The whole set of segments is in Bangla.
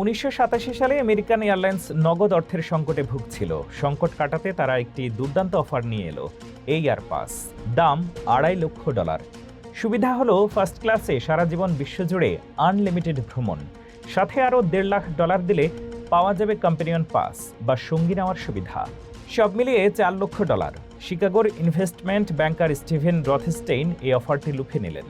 উনিশশো সাতাশি সালে আমেরিকান এয়ারলাইন্স নগদ অর্থের সংকটে ভুগছিল। সংকট কাটাতে তারা একটি দুর্দান্ত অফার নিয়ে এলো, এই এয়ার পাস দাম আড়াই লক্ষ ডলার। সুবিধা হলো ফার্স্ট ক্লাসে সারা জীবন বিশ্বজুড়ে আনলিমিটেড ভ্রমণ। সাথে আরও দেড় লাখ ডলার দিলে পাওয়া যাবে কম্পেনিয়ন পাস বা সঙ্গী নেওয়ার সুবিধা। সব মিলিয়ে চার লক্ষ ডলার। শিকাগোর ইনভেস্টমেন্ট ব্যাংকার স্টিভেন রথস্টেইন এই অফারটি লুফে নিলেন।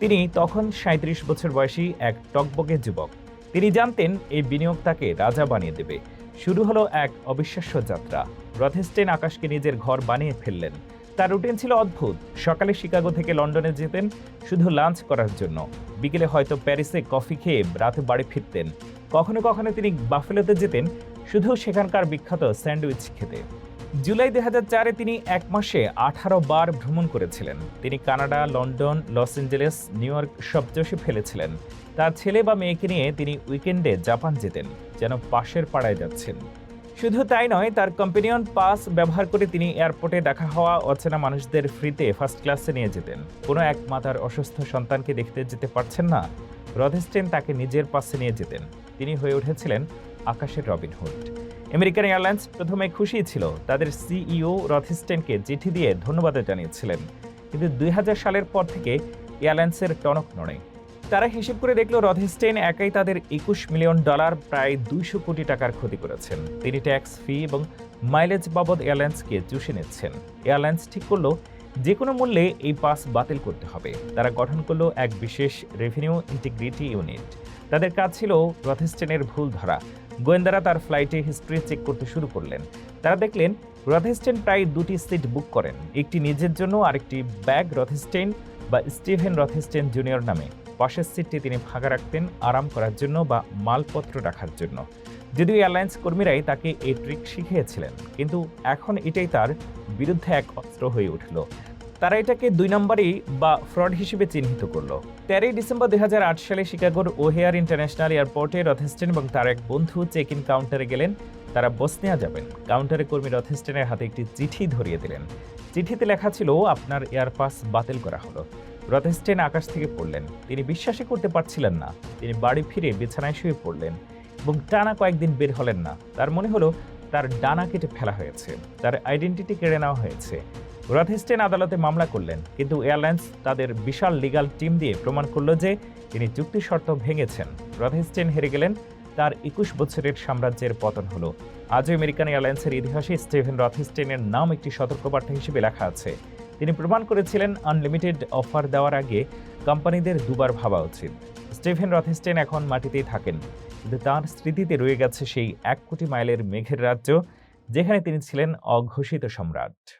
তিনি তখন সাঁত্রিশ বছর বয়সী এক টকবগে যুবক। তিনি জানতেন এই বিনিয়োগ তাকে রাজা বানিয়ে দেবে। শুরু হলো এক অবিশ্বাস্য যাত্রা। রথেস্টেন আকাশকে নিজের ঘর বানিয়ে ফেললেন। তার রুটিন ছিল অদ্ভুত। সকালে শিকাগো থেকে লন্ডনে যেতেন, শুধু লাঞ্চ করার জন্য। বিকেলে হয়তো প্যারিসে কফি খেয়ে রাতে বাড়ি ফিরতেন। কখনো কখনো তিনি বাফেলোতে যেতেন, শুধু সেখানকার বিখ্যাত স্যান্ডউইচ খেতে। জুলাই দুই হাজার চারে তিনি এক মাসে আঠারো বার ভ্রমণ করেছিলেন। তিনি Canada, London, Los Angeles, New York সব ফেলেছিলেন। তার ছেলে বা মেয়েকে নিয়ে তিনি উইকেন্ডে জাপান যেতেন, যেন পাশের পাড়ায় যাচ্ছেন। শুধু তাই নয়, তার কম্পেনিয়ন পাস ব্যবহার করে তিনি এয়ারপোর্টে দেখা হওয়া অচেনা মানুষদের ফ্রিতে ফার্স্ট ক্লাসে নিয়ে যেতেন। কোনো এক মাতার অসুস্থ সন্তানকে দেখতে যেতে পারছেন না। রথেস্টেন তাকে নিজের পাশে নিয়ে যেতেন। তিনি হয়ে উঠেছিলেন আকাশের রবিনহুড। আমেরিকান এয়ারলাইন্স প্রথমে খুশি ছিল। তাদের সিইও রথিস্টেনকে চিঠি দিয়ে ধন্যবাদ জানিয়েছিলেন। কিন্তু দুই হাজার সালের পর থেকে এয়ারলাইন্সের টনক নড়ে। তারা হিসেব করে দেখল রথিস্টেন একাই তাদের একুশ মিলিয়ন ডলার, প্রায় দুইশো কোটি টাকার ক্ষতি করেছেন। তিনি ট্যাক্স ফি এবং মাইলেজ বাবদ এয়ারলাইন্সকে চুষে নিচ্ছেন। এয়ারলাইন্স ঠিক করল যে কোনো মূল্যে এই পাস বাতিল করতে হবে। তারা গঠন করল এক বিশেষ রেভিনিউ ইন্টিগ্রিটি ইউনিট তাদের কাজ ছিল রথেস্টেনের ভুল ধরা। গোয়েন্দারা তার ফ্লাইটে হিস্ট্রি চেক করতে শুরু করলেন। তারা দেখলেন, রথেস্টেন প্রায় দুটি সিট বুক করেন। একটি নিজের জন্য, আরেকটি ব্যাগ রথেস্টেন বা স্টিভেন রথেস্টেন জুনিয়র নামে। পাশের সিটটি তিনি ফাঁকা রাখতেন আরাম করার জন্য বা মালপত্র রাখার জন্য। যদিও এয়ারলাইন্স কর্মীরাই তাকে এই ট্রিক শিখিয়েছিলেন, কিন্তু এখন এটাই তার বিরুদ্ধে এক অস্ত্র হয়ে উঠল। তারা এটাকে দুই নম্বরই বা ফ্রড হিসেবে চিহ্নিত করল। তেরোই ডিসেম্বর দুই সালে শিকাগোর ওহেয়ার ইন্টারন্যাশনাল এয়ারপোর্টে রথেস্টেন এবং তার এক বন্ধু চেক ইন কাউন্টারে গেলেন। তারা বসনিয়া যাবেন। কাউন্টারে কর্মী রথেস্টেনের হাতে একটি চিঠি ধরিয়ে দিলেন। চিঠিতে লেখা ছিল, আপনার এয়ারপাস বাতিল করা হলো। রথেস্টেন আকাশ থেকে পড়লেন। তিনি বিশ্বাসই করতে পারছিলেন না। তিনি বাড়ি ফিরে বিছানায় শুয়ে পড়লেন এবং টানা কয়েকদিন বের হলেন না। তার মনে হলো, তার ডানা কেটে ফেলা হয়েছে। তার আইডেন্টিটি কেড়ে নেওয়া হয়েছে। রথেস্টেন আদালতে মামলা করলেন, কিন্তু এয়ারলাইন্স তাদের বিশাল লিগাল টিম দিয়ে প্রমাণ করল যে তিনি চুক্তি শর্ত ভেঙেছেন। রথেস্টেন হেরে গেলেন, তার একুশ বছরের সাম্রাজ্যের পতন হলো। আজও আমেরিকান এয়ারলাইন্সের ইতিহাসে স্টিভেন রথেস্টেনের নাম একটি সতর্কবার্তা হিসেবে লেখা আছে। তিনি প্রমাণ করেছিলেন, আনলিমিটেড অফার দেওয়ার আগে কোম্পানিদের দুবার ভাবা উচিত। স্টিভেন রথেস্টেন এখন মাটিতেই থাকেন, কিন্তু তাঁর স্মৃতিতে রয়ে গেছে সেই এক কোটি মাইলের মেঘের রাজ্য, যেখানে তিনি ছিলেন অঘোষিত সম্রাট।